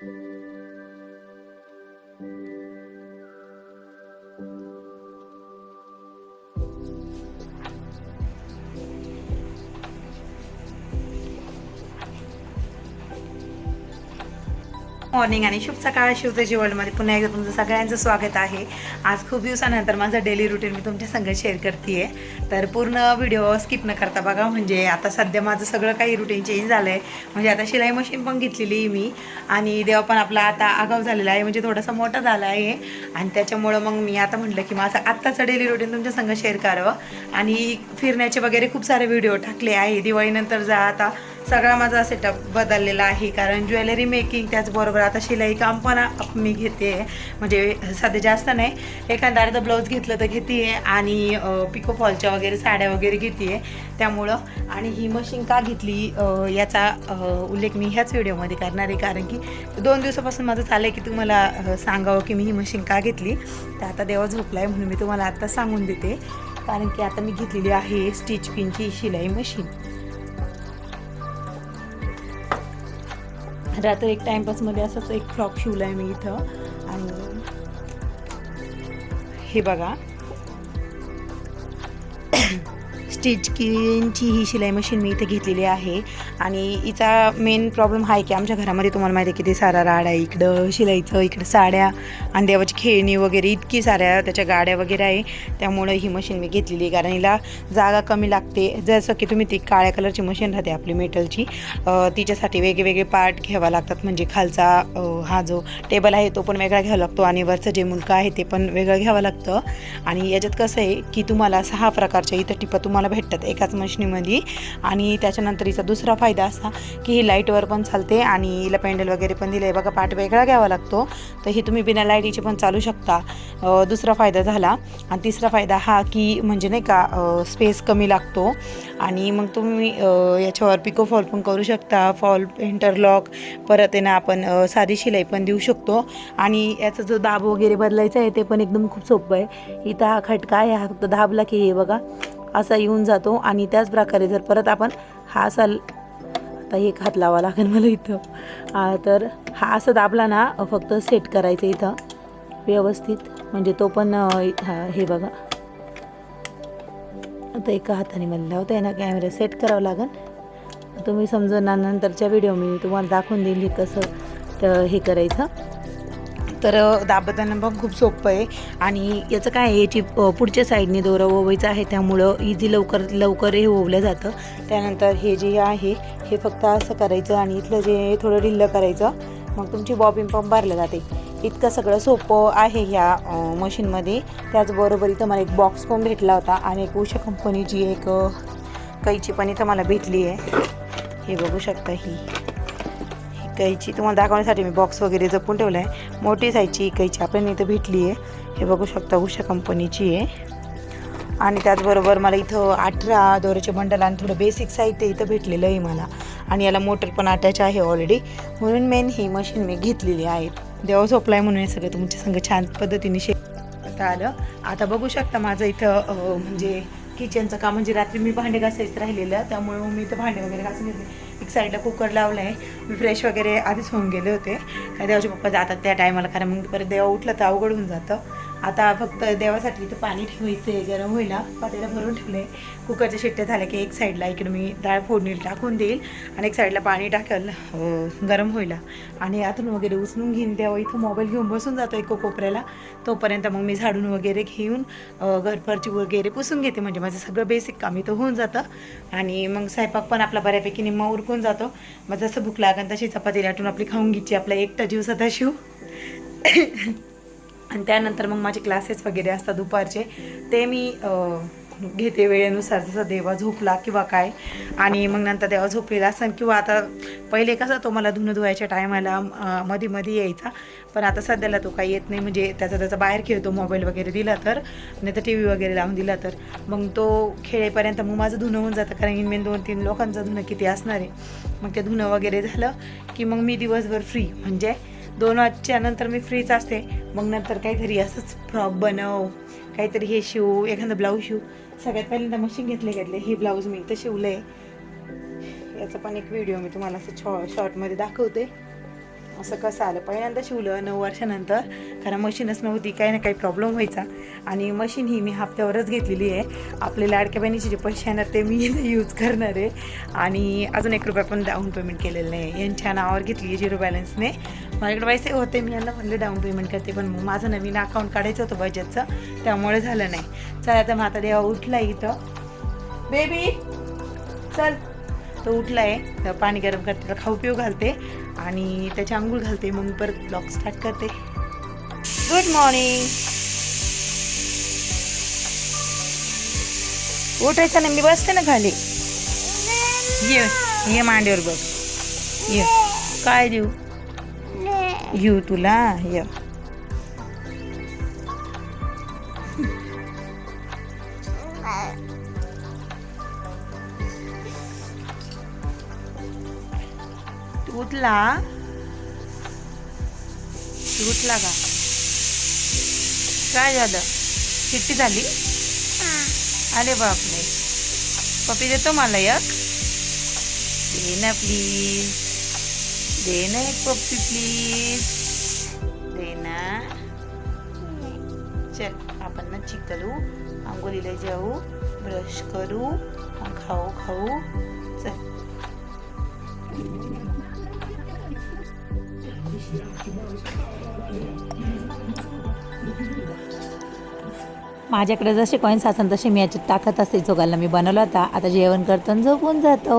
Música morning आणि शुभ सकाळ शिवतेजी वर्ल्डमध्ये पुन्हा एकदा तुमचं सगळ्यांचं स्वागत आहे. आज खूप दिवसानंतर माझं डेली रुटीन मी तुमच्या संग शेअर करते तर पूर्ण व्हिडिओ स्किप न करता बघा म्हणजे आता सध्या माझं सगळं काही रुटीन चेंज झालं आहे म्हणजे आता शिलाई मशीन पण घेतलेली आहे मी. आणि देवा पण आपला आता आगाव झालेला आहे म्हणजे थोडासा मोठा झाला आहे. आणि त्याच्यामुळं मग मी आता म्हटलं की माझं आत्ताचं डेली रुटीन तुमच्या संग शेअर करावं. आणि फिरण्याचे वगैरे खूप सारे व्हिडिओ टाकले आहे. दिवाळीनंतर जा आता सगळा माझा सेटअप बदललेला आहे कारण ज्वेलरी मेकिंग त्याचबरोबर आता शिलाई काम पण मी घेते. म्हणजे सध्या जास्त नाही. एखादा अर्धा ब्लाऊज घेतलं तर घेते आणि पिको फॉलच्या वगैरे साड्या वगैरे घेते. त्यामुळं आणि ही मशीन का घेतली याचा उल्लेख मी ह्याच व्हिडिओमध्ये करणार आहे. कारण की दोन दिवसापासून माझं चाललं आहे की तुम्हाला सांगावं की मी ही मशीन का घेतली. तर आता देवा झोपला आहे म्हणून मी तुम्हाला आत्ता सांगून देते. कारण की आता मी घेतलेली आहे स्टिच पिनची शिलाई मशीन रात्र एक टाइमपासमध्ये असंच एक फ्रॉक शिवला आहे मी इथं. आणि हे बघा. स्टिच किनची ही शिलाई मशीन मी इथे घेतलेली आहे. आणि हिचा मेन प्रॉब्लेम हा आहे की आमच्या घरामध्ये तुम्हाला माहिती आहे किती सारा राड आहे इकडं शिलाईचं इकडं साड्या आणि देवाची खेळणी वगैरे इतकी साऱ्या त्याच्या गाड्या वगैरे आहे. त्यामुळं ही मशीन मी घेतलेली आहे. कारण हिला जागा कमी लागते. जसं की तुम्ही ती काळ्या कलरची मशीन राहते आपली मेटलची तिच्यासाठी वेगवेगळे पार्ट घ्यावा लागतात. म्हणजे खालचा हा जो टेबल आहे तो पण वेगळा घ्यावा लागतो आणि वरचं जे मुलगा आहे ते पण वेगळं घ्यावं लागतं. आणि याच्यात कसं आहे की तुम्हाला सहा प्रकारच्या इथं टिपा तुम्हाला भेटतात एकाच मशीनीमध्ये. आणि त्याच्यानंतर हिचा दुसरा फायदा असा की ही लाईटवर पण चालते आणि हिला पेंडल वगैरे पण दिलं आहे बघा पाठ वेगळा घ्यावा लागतो. तर ही तुम्ही बिना लाईटीची पण चालू शकता. दुसरा फायदा झाला. आणि तिसरा फायदा हा की म्हणजे नाही का स्पेस कमी लागतो. आणि मग तुम्ही याच्यावर पिको फॉल पण करू शकता. फॉल इंटरलॉक परत आहे ना आपण साधी शिलाई पण देऊ शकतो. आणि याचा जो दाब वगैरे बदलायचा आहे ते पण एकदम खूप सोपं आहे. इथं हा खटका आहे हा फक्त दाबला की हे बघा. असा येऊन जातो आणि त्याच प्रकारे जर परत आपण हा असा आता एक हात लावा लागेल मला इथं. तर हा असं दाबला ना फक्त सेट करायचं इथं. व्यवस्थित. म्हणजे तो पण हा हे बघा. आता एका हाताने मला लावता आहे ना कॅमेरा सेट करावं लागेल. तुम्ही समजा नंतरच्या व्हिडिओ मी तुम्हाला दाखवून देईल हे कसं हे करायचं. तर दाबताना पण खूप सोपं आहे. आणि याचं काय आहे याची पुढच्या साईडने दोरा ओवायचा आहे त्यामुळं इझी लवकर लवकर हे ओवलं जातं. त्यानंतर हे जे आहे हे फक्त असं करायचं आणि इथलं जे थोडं ढिल्लं करायचं. मग तुमची बॉबिन पंप भरलं जाते. इतकं सगळं सोपं आहे ह्या मशीनमध्ये. त्याचबरोबर इथं मला एक बॉक्स पण भेटला होता आणि एक उषा कंपनीची एक कैची पण इथं मला भेटली आहे. हे बघू शकता ही. कैची. तुम्हाला दाखवण्यासाठी मी बॉक्स वगैरे जपून ठेवला आहे मोठी साईजची कैची आपल्याला इथं भेटली आहे. हे बघू शकता उषा कंपनीची आहे. आणि त्याचबरोबर मला इथं अठरा दोऱ्याचे बंडल आणि थोडं बेसिक साहित्य इथं भेटलेलं आहे मला. आणि याला मोटर पण अटॅच आहे ऑलरेडी म्हणून मेन ही मशीन मी घेतलेली आहे. देवा झोपलाय म्हणून हे सगळं तुमच्या संग छान पद्धतीने शे आता आलं. आता बघू शकता माझं इथं म्हणजे किचनचं काम म्हणजे रात्री मी भांडे घासायचं राहिलेलं त्यामुळे मग मी इथं भांडे वगैरे घासून घेतले. एक साईडला कुकर लावला आहे मी फ्रेश वगैरे आधीच होऊन गेले होते. काय देवाचे पप्पा जातात त्या टायमाला कारण मग परत देवा उठलं तर अवघड होऊन जातं. आता फक्त देवासाठी इथं पाणी ठेवायचं आहे गरम होईल पातेला भरून ठेवले कुकरच्या शिट्ट्या झाल्या की एक साईडला इकडे मी डाळ फोडणी टाकून देईल आणि एक साईडला पाणी टाकेल गरम होईला. आणि आतून वगैरे उचलून घेईन तेव्हा इथं मोबाईल घेऊन बसून जातो एक कोपऱ्याला. तोपर्यंत मग मी झाडून वगैरे घेऊन घरफरची वगैरे पुसून घेते. म्हणजे माझं सगळं बेसिक काम इथं होऊन जातं. आणि मग स्वयंपाक पण आपला बऱ्यापैकी निम्मा उरकून जातो. मग जसं भूक लागेल तशी चपाती लाटून आपली खाऊन घ्यायची आपला एकटा जीव सदाशिव. आणि त्यानंतर मग माझे क्लासेस वगैरे असतात दुपारचे ते मी घेते वेळेनुसार. जसं देवा झोपला किंवा काय. आणि मग नंतर देवा झोपलेला असेल किंवा आता पहिले कसं तो मला धुणं धुवायच्या टायमाला मध्ये मध्ये यायचा. पण आता सध्याला तो काही येत नाही. म्हणजे त्याचा त्याचा बाहेर खेळतो मोबाईल वगैरे दिला तर नाही तर टी व्ही वगैरे लावून दिला तर. मग तो खेळेपर्यंत मग माझं धुणं होऊन जातं. कारण इनमेन दोन तीन लोकांचं धुणं किती असणार आहे. मग ते धुणं वगैरे झालं की मग मी दिवसभर फ्री म्हणजे दोन वाजच्या नंतर मी फ्रीच असते. मग नंतर काहीतरी असंच फ्रॉक बनव काहीतरी हे शिवू एखादं ब्लाऊज शिवू. सगळ्यात पहिल्यांदा मशीन घेतले घेतले हे ब्लाऊज मी इथं शिवलं आहे याचा पण एक व्हिडिओ मी तुम्हाला असं शॉ शॉर्टमध्ये दाखवते. असं कसं आलं. पहिल्यांदा शिवलं नऊ वर्षानंतर. कारण मशीनच नव्हती काही ना काही प्रॉब्लेम व्हायचा. आणि मशीन ही मी हप्त्यावरच घेतलेली आहे. आपले लाडक्या बहिणीचे जे पैसे येणार ते मी यूज करणार आहे. आणि अजून एक रुपया पण डाऊन पेमेंट केलेलं नाही. यांच्या नावावर घेतली आहे झिरो बॅलन्सने माझ्याकडे पैसे होते मी यांना म्हणले डाऊन पेमेंट करते. पण मग माझं नवीन अकाउंट काढायचं होतं बजेटचं त्यामुळे झालं नाही. चला आता मग आता देवा उठला इथं. बेबी चल. तो उठला आहे तर पाणी गरम करते तर खाऊ पिऊ घालते आणि त्याची आंघोळ घालते मग परत ब्लॉग स्टार्ट करते. गुड मॉर्निंग उठायचं ना मी बसते ना खाली. ये ये मांडीवर बघ ये काय देऊ? घेऊ तुला ये. तू उठला का? काय झालं? चिट्टी झाली? अरे बापरे. पप्पी देतो मला एक. दे ना प्लीज दे ना एक पप्पी प्लीज दे ना. चल आपण ना चिकलू आंघोळीला जाऊ ब्रश करू खाऊ खाऊ. चल. माझ्याकडे जसे कॉईन्स असन तसे मी याच्यात टाकत असते. चोगायला मी बनवला होता आता जेवण करताना झोपून जातो.